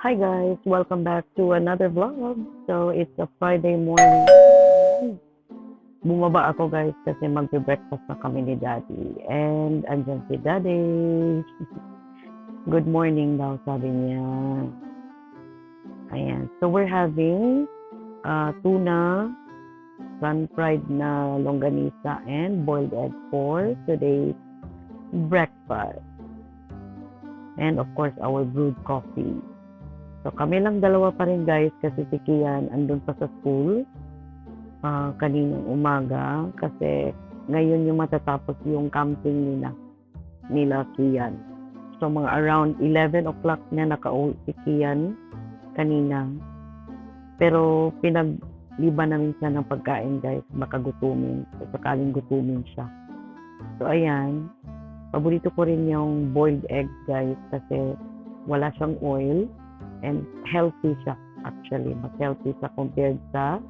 Hi guys, welcome back to another vlog. So it's a Friday morning. Bumaba ako guys kasi magbe-breakfast na kami ni Daddy. And andyan si Daddy. Good morning daw sabi niya. Ayan. So we're having uh, tuna, sun-fried na longganisa, and boiled egg for today's breakfast. And of course, our brewed coffee. So kami lang dalawa pa rin guys kasi si Kian andun pa sa school ah, kaninang umaga kasi ngayon yung matatapos yung camping nila nila Kian. So mga around 11 o'clock na nakauwi si Kian kanina. Pero pinagliban namin siya ng pagkain guys, makagutumin. So sakaling gutumin siya. So ayan, paborito ko rin yung boiled egg guys kasi wala siyang oil and healthy siya actually. Mas healthy siya compared sa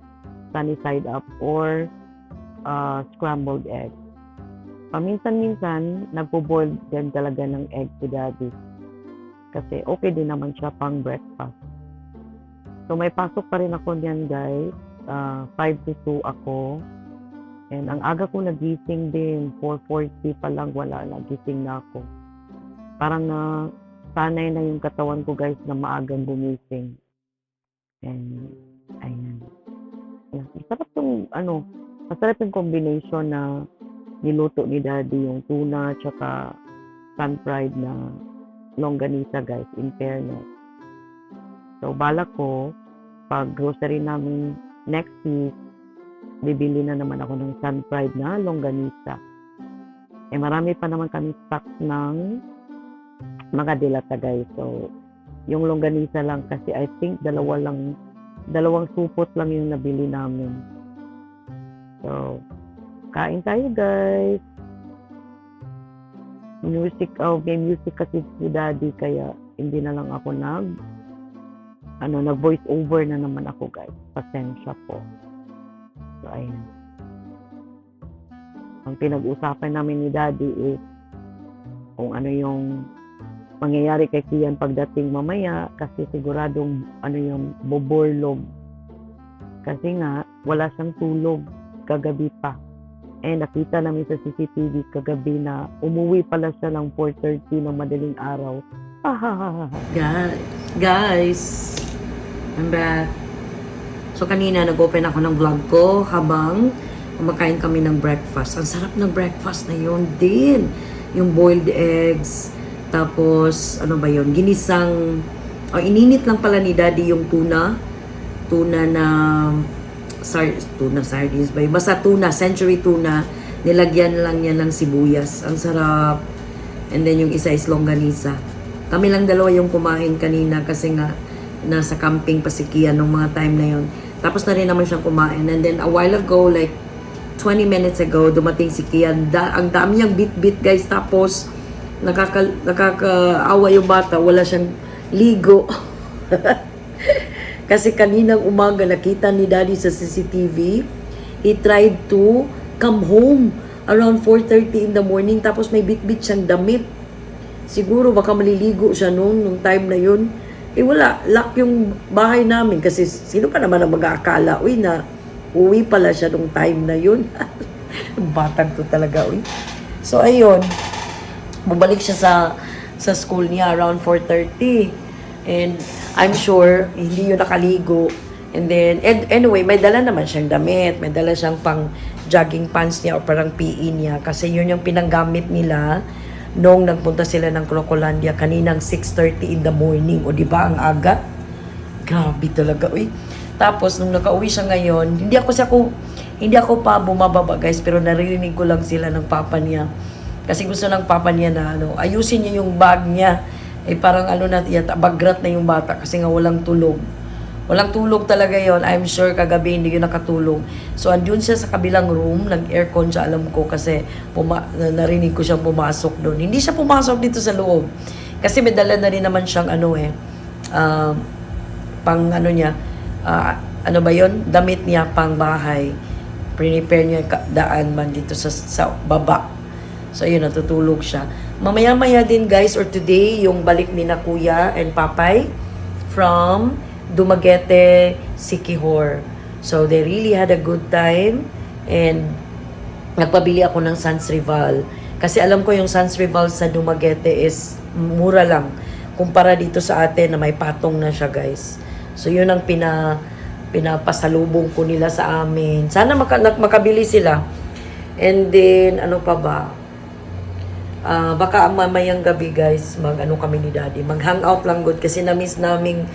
sunny side up or uh, scrambled egg. Paminsan-minsan, nagpo-boil din talaga ng egg si daddy. Kasi okay din naman siya pang breakfast. So may pasok pa rin ako niyan guys. Uh, 5 to 2 ako. And ang aga ko nagising din. 4.40 pa lang wala na. Gising na ako. Parang na sanay na yung katawan ko guys na maagang gumising. And, ayan. Ayan. Masarap yung, ano, masarap yung combination na niluto ni daddy yung tuna tsaka sun-fried na longganisa guys, in fairness. So, balak ko, pag grocery namin next week, bibili na naman ako ng sun-fried na longganisa. Eh, marami pa naman kami stock ng mga dilata guys. So, yung longganisa lang kasi I think dalawa lang, dalawang supot lang yung nabili namin. So, kain tayo guys. Music, oh, may music kasi si daddy kaya hindi na lang ako nag ano, nag voice over na naman ako guys. Pasensya po. So, ayun. Ang pinag-usapan namin ni daddy is kung ano yung mangyayari kay Kian pagdating mamaya kasi siguradong ano yung boborlog. Kasi nga, wala siyang tulog kagabi pa. Eh, nakita namin sa CCTV kagabi na umuwi pala siya ng 4.30 ng madaling araw. Guys, guys, I'm back. So kanina nag-open ako ng vlog ko habang kumakain kami ng breakfast. Ang sarap ng breakfast na yun din. Yung boiled eggs, tapos ano ba yun, ginisang, oh, ininit lang pala ni daddy yung tuna. Tuna na, sar, tuna sardines ba yun? Basta tuna, century tuna. Nilagyan lang niya ng sibuyas. Ang sarap. And then yung isa is longganisa. Kami lang dalawa yung kumain kanina kasi nga nasa camping pa si Kian nung mga time na yon. Tapos na rin naman siyang kumain. And then a while ago, like 20 minutes ago, dumating si Kian. Da- ang dami niyang bit-bit guys. Tapos nakaka nakakaawa yung bata. Wala siyang ligo. kasi kaninang umaga nakita ni daddy sa CCTV. He tried to come home around 4.30 in the morning. Tapos may bit-bit siyang damit. Siguro baka maliligo siya noon, nung time na yun. Eh wala, lock yung bahay namin kasi sino pa naman ang mag-aakala, uy na uwi pala siya nung time na yun. Batang to talaga, uy. So ayun, bumalik siya sa sa school niya around 4.30. And I'm sure, hindi yun nakaligo. And then, and, anyway, may dala naman siyang damit. May dala siyang pang jogging pants niya o parang PE niya. Kasi yun yung pinanggamit nila nung nagpunta sila ng Crocolandia kaninang 6.30 in the morning. O di ba ang aga? Grabe talaga, uy. Tapos, nung nakauwi siya ngayon, hindi ako siya ko, hindi ako pa bumababa, guys, pero naririnig ko lang sila ng papa niya. Kasi gusto ng papa niya na, ano, ayusin niya yung bag niya. Eh, parang ano na, bagrat na yung bata kasi nga walang tulog. Walang tulog talaga yon I'm sure kagabi hindi yun nakatulog. So, andun siya sa kabilang room, nag-aircon siya, alam ko, kasi puma- na- narinig ko siyang pumasok doon. Hindi siya pumasok dito sa loob. Kasi may dala na rin naman siyang ano eh, um, pang ano niya, ah, ano ba yon Damit niya pang bahay. Prepare niya daan man dito sa, sa baba. So, ayun, natutulog siya. mamaya-maya din guys or today yung balik ni na kuya and papay from Dumaguete, Sikihor. So they really had a good time and nagpabili ako ng Sans Rival. Kasi alam ko yung Sans Rival sa Dumaguete is mura lang kumpara dito sa atin na may patong na siya guys. So yun ang pina pinapasalubong ko nila sa amin. Sana maka, makabili sila. And then ano pa ba? Ah, baka mamayang gabi guys, mag ano kami ni daddy, mag hangout lang good kasi na-miss naming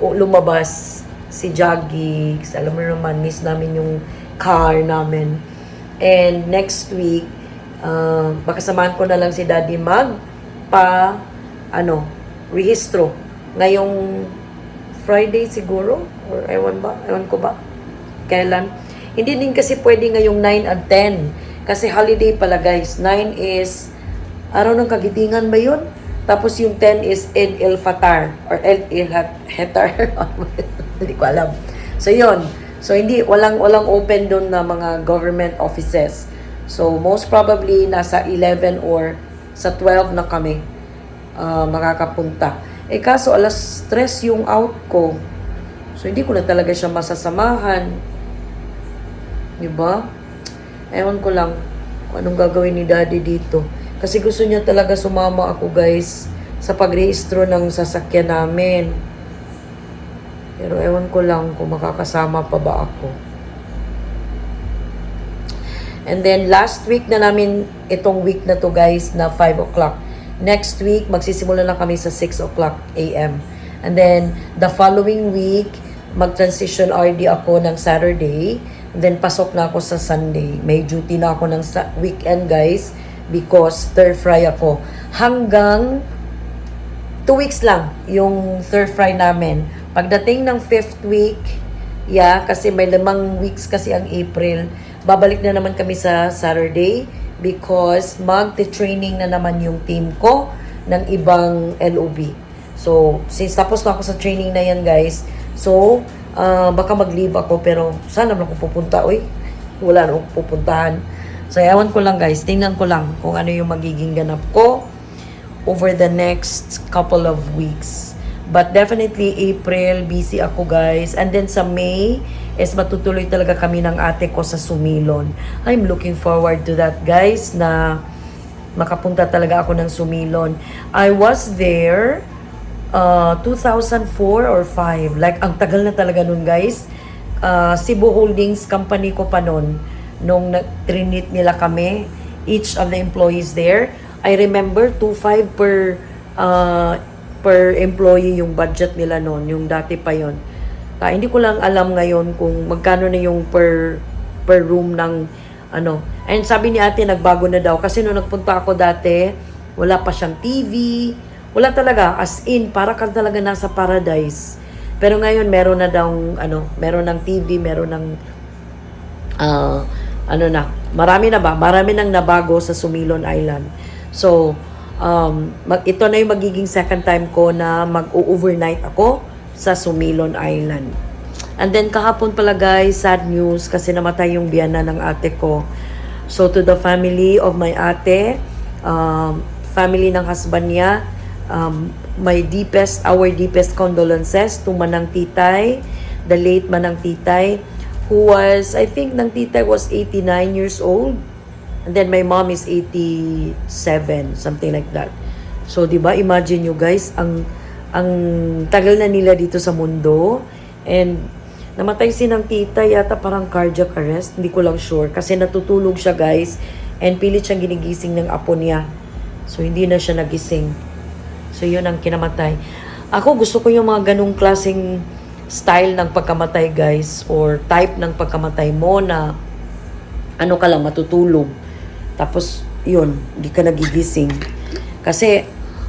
lumabas si Jaggy, alam mo naman, miss namin yung car namin. And next week, uh, baka samahan ko na lang si daddy mag pa, ano, rehistro. Ngayong Friday siguro, or ewan ba, ewan ko ba, kailan. Hindi din kasi pwede ngayong 9 at 10. Kasi holiday pala guys. 9 is araw ng kagitingan ba yun? Tapos yung 10 is Eid el Fatar or Eid el Hetar. hindi ko alam. So yun. So hindi walang walang open doon na mga government offices. So most probably nasa 11 or sa 12 na kami ah, makakapunta. Eh kaso alas 3 yung out ko. So hindi ko na talaga siya masasamahan. 'Di ba? Ewan ko lang anong gagawin ni daddy dito. Kasi gusto niya talaga sumama ako guys sa pagrehistro ng sasakyan namin. Pero ewan ko lang kung makakasama pa ba ako. And then last week na namin itong week na to guys na 5 o'clock. Next week magsisimula na kami sa 6 o'clock AM. And then the following week mag-transition RD ako ng Saturday. And then pasok na ako sa Sunday. May duty na ako ng weekend guys because stir fry ako. Hanggang two weeks lang yung stir fry namin. Pagdating ng fifth week, yeah, kasi may limang weeks kasi ang April, babalik na naman kami sa Saturday because mag-training na naman yung team ko ng ibang LOB. So, since tapos na ako sa training na yan, guys, so, ah, baka mag-leave ako, pero sana naman ako pupunta, uy, wala na akong pupuntahan. So, ewan ko lang, guys, tingnan ko lang kung ano yung magiging ganap ko over the next couple of weeks. But definitely April, busy ako guys. And then sa May, is matutuloy talaga kami ng ate ko sa Sumilon. I'm looking forward to that guys na makapunta talaga ako ng Sumilon. I was there uh, 2004 or 5. Like, ang tagal na talaga nun guys. Uh, Cebu Holdings company ko pa nun. Nung nag-trinit nila kami, each of the employees there. I remember 2.5 per uh, per employee yung budget nila noon, yung dati pa yon. Ah, hindi ko lang alam ngayon kung magkano na yung per per room ng ano. And sabi ni ate nagbago na daw kasi nung nagpunta ako dati, wala pa siyang TV, wala talaga as in para ka talaga nasa paradise. Pero ngayon meron na daw ano, meron ng TV, meron ng ah, ano na, marami na ba? Marami nang nabago sa Sumilon Island. So, um, ito na yung magiging second time ko na mag-overnight ako sa Sumilon Island. And then kahapon pala guys, sad news kasi namatay yung biyana ng ate ko. So to the family of my ate, um, family ng husband niya, um, my deepest, our deepest condolences to Manang Titay, the late Manang Titay, who was, I think, Nang Titay was 89 years old. And then my mom is 87, something like that. So, 'di ba? Imagine you guys, ang ang tagal na nila dito sa mundo and namatay si ng tita yata parang cardiac arrest, hindi ko lang sure kasi natutulog siya guys and pilit siyang ginigising ng apo niya. So hindi na siya nagising. So yun ang kinamatay. Ako gusto ko yung mga ganung klaseng style ng pagkamatay guys or type ng pagkamatay mo na ano ka lang matutulog. Tapos, yun, hindi ka nagigising. Kasi,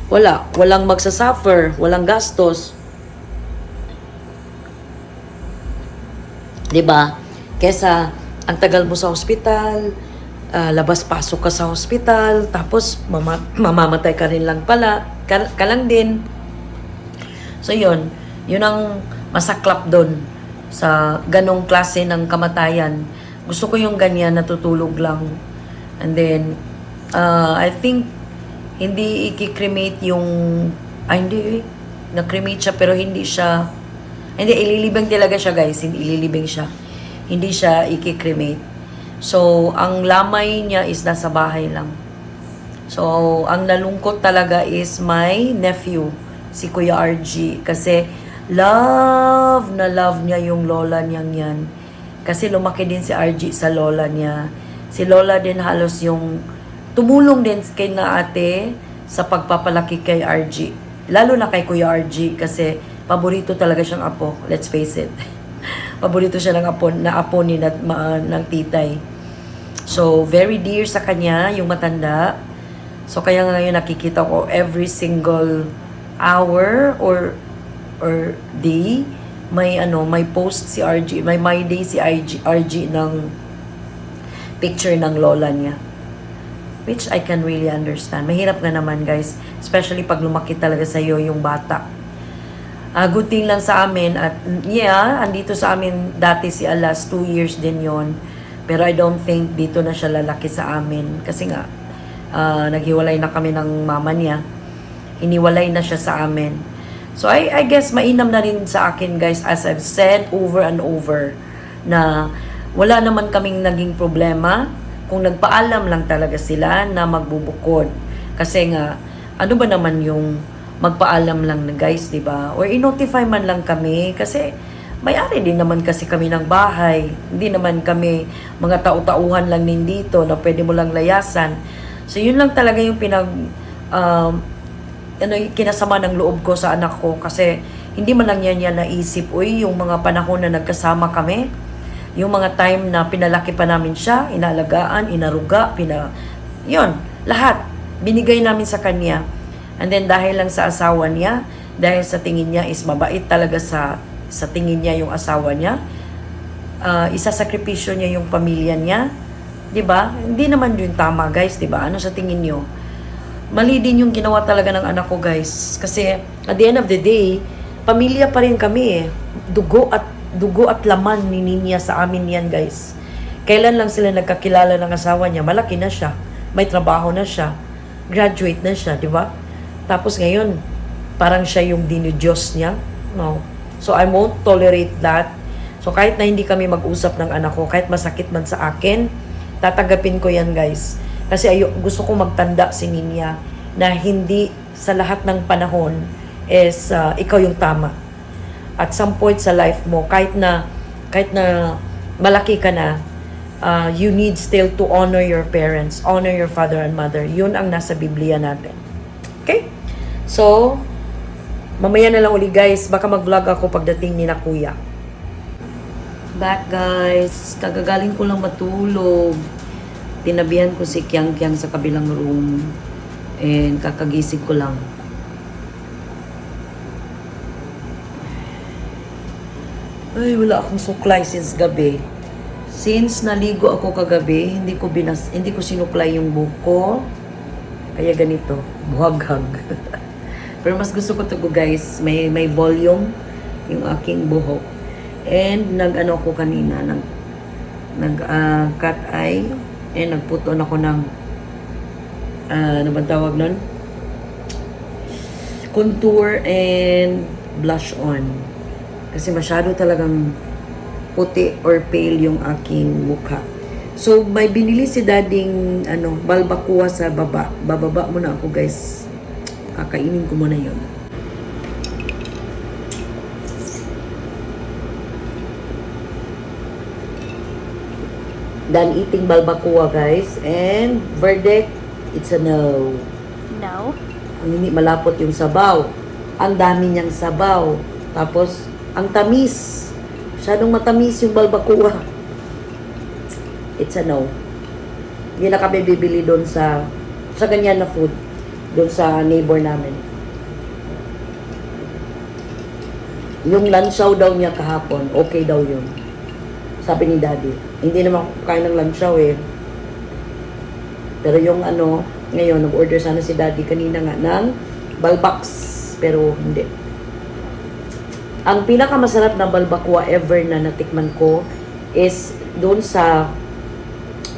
wala. Walang magsasuffer. Walang gastos. 'Di ba? Kesa, ang tagal mo sa ospital, ah, labas-pasok ka sa ospital, tapos mama- mamamatay ka rin lang pala, ka, ka lang din. So, yun. Yun ang masaklap doon sa ganong klase ng kamatayan. Gusto ko yung ganyan, natutulog lang. And then, uh, I think, hindi i-cremate yung, ay hindi, eh. na-cremate siya pero hindi siya, hindi, ililibing talaga siya guys, hindi ililibing siya. Hindi siya i-cremate. So, ang lamay niya is nasa bahay lang. So, ang nalungkot talaga is my nephew, si Kuya RG. Kasi, love na love niya yung lola niyang yan. Kasi lumaki din si RG sa lola niya. Si lola din halos yung tumulong din kay na ate sa pagpapalaki kay RG. Lalo na kay Kuya RG kasi paborito talaga siyang apo. Let's face it. paborito siya ng apo, na apo ni na, ma, ng titay. So, very dear sa kanya, yung matanda. So, kaya ngayon nakikita ko every single hour or or day, may ano, may post si RG, may my day si RG, RG ng picture ng lola niya. Which I can really understand. Mahirap nga naman guys, especially pag lumaki talaga sa iyo yung bata. Thing lang sa amin at yeah, andito sa amin dati si Alas, two years din yon Pero I don't think dito na siya lalaki sa amin. Kasi nga, ah, naghiwalay na kami ng mama niya. Iniwalay na siya sa amin. So I, I guess mainam na rin sa akin guys as I've said over and over na wala naman kaming naging problema kung nagpaalam lang talaga sila na magbubukod. Kasi nga, ano ba naman yung magpaalam lang na guys, di ba? Or i-notify man lang kami kasi may-ari din naman kasi kami ng bahay. Hindi naman kami mga tau-tauhan lang din dito na pwede mo lang layasan. So yun lang talaga yung pinag um, ano, kinasama ng loob ko sa anak ko kasi hindi man lang yan yan naisip, uy, yung mga panahon na nagkasama kami, yung mga time na pinalaki pa namin siya, inalagaan, inaruga, pina, yon lahat, binigay namin sa kanya. And then dahil lang sa asawa niya, dahil sa tingin niya is mabait talaga sa sa tingin niya yung asawa niya, uh, isasakripisyo niya yung pamilya niya, 'di ba? Hindi naman yun tama, guys, 'di ba? Ano sa tingin niyo? Mali din yung ginawa talaga ng anak ko, guys. Kasi at the end of the day, pamilya pa rin kami eh. Dugo at dugo at laman ni Ninya sa amin yan, guys. Kailan lang sila nagkakilala ng asawa niya? Malaki na siya. May trabaho na siya. Graduate na siya, di ba? Tapos ngayon, parang siya yung dinidiyos niya. No. So I won't tolerate that. So kahit na hindi kami mag-usap ng anak ko, kahit masakit man sa akin, tatagapin ko yan guys. Kasi ayo, gusto ko magtanda si Ninya na hindi sa lahat ng panahon is uh, ikaw yung tama. At some point sa life mo, kahit na kahit na malaki ka na, uh, you need still to honor your parents, honor your father and mother. Yun ang nasa Biblia natin. Okay? So, mamaya na lang uli guys, baka mag-vlog ako pagdating ni na kuya. Back guys, kagagaling ko lang matulog. Tinabihan ko si Kyang Kyang sa kabilang room. And kakagising ko lang. Ay, wala akong suklay since gabi. Since naligo ako kagabi, hindi ko binas hindi ko sinuklay yung buko. Kaya ganito, buhaghag. Pero mas gusto ko to guys, may may volume yung aking buhok. And nag-ano ko kanina, nag nag ah, cut eye and nagputon ako ng ah, ano bang tawag nun? Contour and blush on. Kasi masyado talagang puti or pale yung aking mukha. So, may binili si dading ano, balbakuwa sa baba. Bababa muna ako, guys. Kakainin ko muna yon. Done eating balbakuwa, guys. And verdict, it's a no. No. Hindi malapot yung sabaw. Ang dami niyang sabaw. Tapos, ang tamis. Masyadong matamis yung balbakuwa. It's a no. Hindi na kami bibili doon sa sa ganyan na food. Doon sa neighbor namin. Yung lansaw daw niya kahapon, okay daw yun. Sabi ni daddy. Hindi naman ako kain ng lansaw eh. Pero yung ano, ngayon, nag-order sana si daddy kanina nga ng balbaks. Pero hindi. Ang pinakamasarap na balbakwa ever na natikman ko is doon sa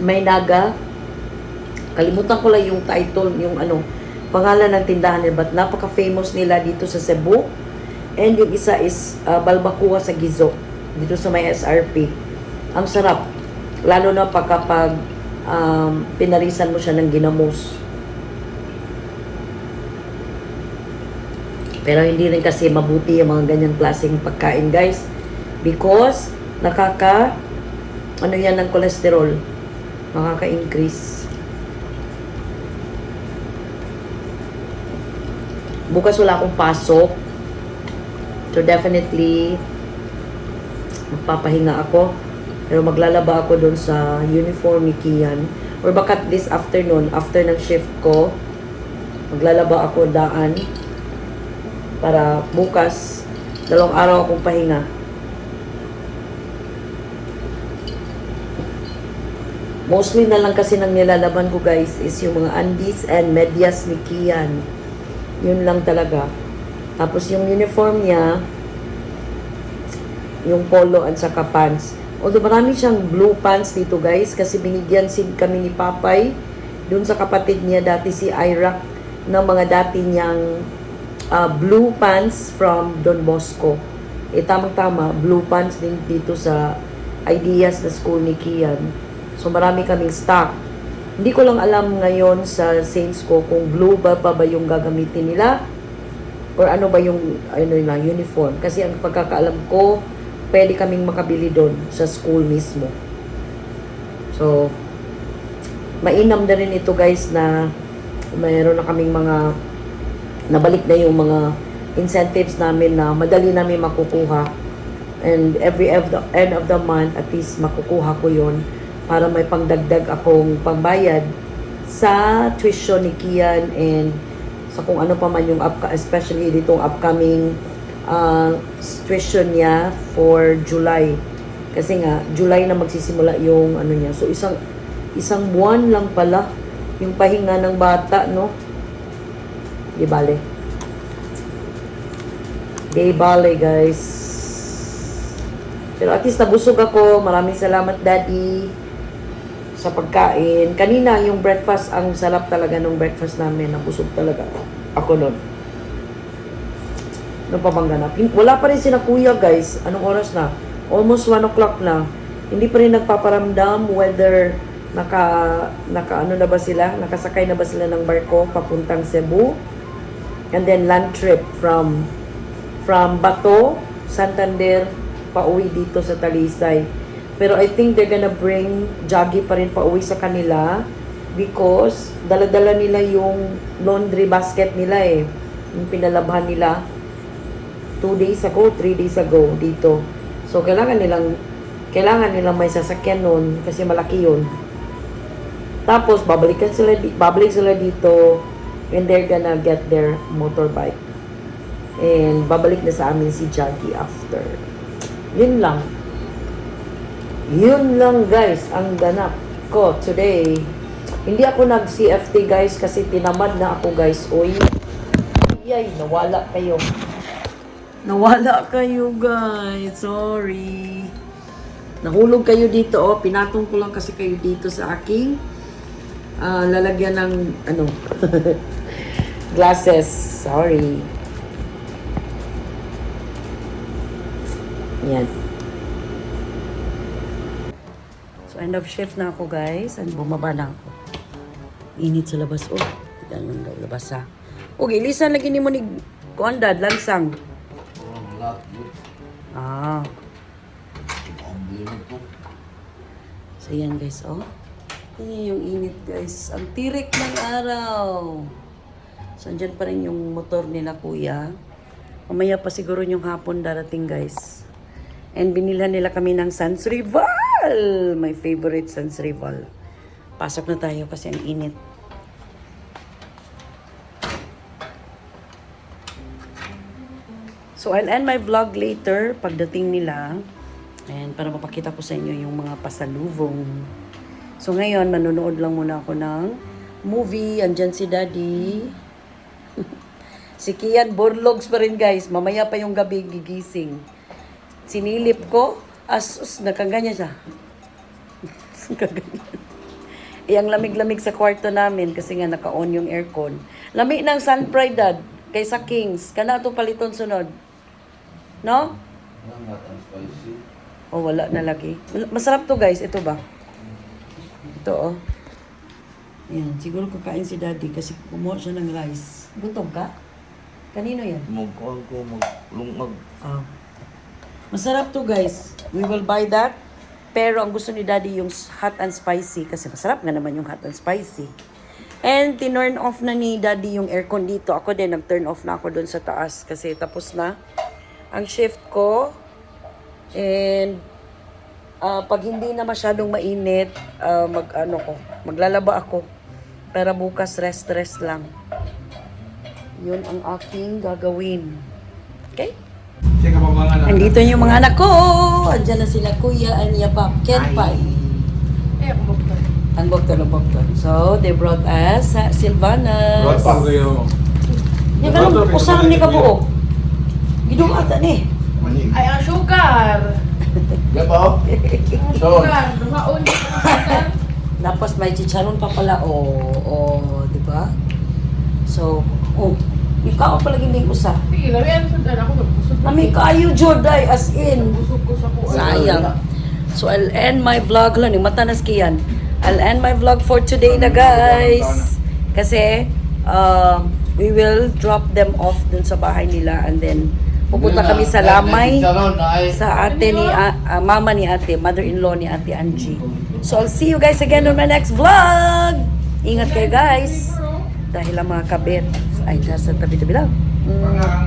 may naga. Kalimutan ko lang yung title, yung ano, pangalan ng tindahan nila, but napaka-famous nila dito sa Cebu. And yung isa is uh, Balbacoa sa Gizo, dito sa may SRP. Ang sarap. Lalo na pag kapag um, pinarisan mo siya ng ginamos. Pero hindi rin kasi mabuti yung mga ganyang klaseng pagkain, guys. Because, nakaka, ano yan ng kolesterol. Nakaka-increase. Bukas wala akong pasok. So, definitely, magpapahinga ako. Pero maglalaba ako doon sa uniform ni Kian. Or baka this afternoon, after ng shift ko, maglalaba ako daan para bukas, dalawang araw akong pahinga. Mostly na lang kasi nang nilalaban ko guys is yung mga undies and medyas ni Kian. Yun lang talaga. Tapos yung uniform niya, yung polo at saka pants. Although marami siyang blue pants dito guys kasi binigyan sin kami ni Papay dun sa kapatid niya dati si Ira ng mga dati niyang uh, blue pants from Don Bosco. Eh tamang-tama, blue pants din dito sa Ideas na school ni Kian. So marami kaming stock. Hindi ko lang alam ngayon sa Saints ko kung blue ba pa ba yung gagamitin nila or ano ba yung ano na uniform kasi ang pagkakaalam ko pwede kaming makabili doon sa school mismo. So mainam na rin ito guys na mayroon na kaming mga nabalik na yung mga incentives namin na madali namin makukuha and every end of the month at least makukuha ko yon para may pangdagdag akong pambayad sa tuition ni Kian and sa kung ano pa man yung up, especially ditong upcoming uh, tuition niya for July. Kasi nga, July na magsisimula yung ano niya. So, isang isang buwan lang pala yung pahinga ng bata, no? Di bale. Di bale, guys. Pero at least nabusog ako. Maraming salamat, Daddy, sa pagkain. Kanina, yung breakfast, ang sarap talaga ng breakfast namin. Nabusog talaga. Ako nun. Ano pa bang ganap? Hin- Wala pa rin sina kuya, guys. Anong oras na? Almost 1 o'clock na. Hindi pa rin nagpaparamdam whether naka, naka ano na ba sila? Nakasakay na ba sila ng barko papuntang Cebu? And then land trip from from Bato, Santander, pauwi dito sa Talisay. Pero I think they're gonna bring Jaggy pa rin pauwi sa kanila because dala-dala nila yung laundry basket nila eh. Yung pinalabhan nila two days ago, three days ago dito. So, kailangan nilang kailangan nilang may sasakyan nun kasi malaki yun. Tapos, babalikan sila, babalik sila dito and they're gonna get their motorbike. And babalik na sa amin si Jaggy after. Yun lang. Yun lang guys, ang ganap ko today. Hindi ako nag-CFT guys kasi tinamad na ako guys. Oy, yay, nawala kayo. Nawala kayo guys. Sorry. Nahulog kayo dito oh. Pinatong ko lang kasi kayo dito sa aking ah, lalagyan ng ano glasses. Sorry. Yan. So, end of shift na ako, guys. And bumaba na ako. Init sa labas. Oh, tignan yung daw labas, ha. Okay, lisan lagi ni mo ni Kuandad, langsang. Ah. So, yan, guys, oh. Yan yung init, guys. Ang tirik ng araw. So, andyan pa rin yung motor nila, kuya. Mamaya pa siguro yung hapon darating, guys. And binilhan nila kami ng Sans Rival. My favorite Sans Rival. Pasok na tayo kasi ang init. So I'll end my vlog later pagdating nila. And para mapakita ko sa inyo yung mga pasalubong. So ngayon, manonood lang muna ako ng movie. Andyan si Daddy. si Kian Borlogs pa rin guys. Mamaya pa yung gabi gigising sinilip ko, asus, nakaganyan siya. Nakaganyan. Eh, ang lamig-lamig sa kwarto namin kasi nga naka-on yung aircon. Lami ng Sun Pride dad kaysa Kings. Kana to paliton sunod. No? Hot and spicy. Oh, wala na lagi. Masarap to guys. Ito ba? Ito oh. Yan. Siguro kakain si daddy kasi kumuha siya ng rice. Gutom ka? Kanino yan? Magkuhan ko, mag, lumag. Ah. Masarap to guys. We will buy that. Pero ang gusto ni daddy yung hot and spicy kasi masarap nga naman yung hot and spicy. And tinurn off na ni daddy yung aircon dito. Ako din, nag-turn off na ako doon sa taas kasi tapos na ang shift ko. And ah, pag hindi na masyadong mainit, ah, mag ano ko, maglalaba ako. Pero bukas rest-rest lang. Yun ang aking gagawin. Okay? Andito yung mga anak ko. Andiyan na sila Kuya and Yapap. Kenpai. Eh, ako bukto. Ang boktor ang boktor. So, they brought us sa Silvana. Rod pa kayo. Yung ganun, usahan ni kabuo. Gidong ata ni. Manig. Ay, ang sugar. Ba? oh? Ang Sean. sugar. Dumaon. Tapos may chicharon pa pala. O, oh, oh, di ba? So, oh, ikaw ang palagi may usa. Sige, lawian sa dala ko. Busog. Nami kayo, Joday, as in. Busog ko sa kuwan. Sayang. So, I'll end my vlog. Lang, yung mata na skiyan. I'll end my vlog for today na, guys. Kasi, uh, we will drop them off dun sa bahay nila and then pupunta kami sa Lamay sa ate ni ah, mama ni ate, mother-in-law ni ate Angie. So, I'll see you guys again on my next vlog. Ingat kayo, guys. Dahil ang mga kabit ay nasa tabi-tabi lang. Mm.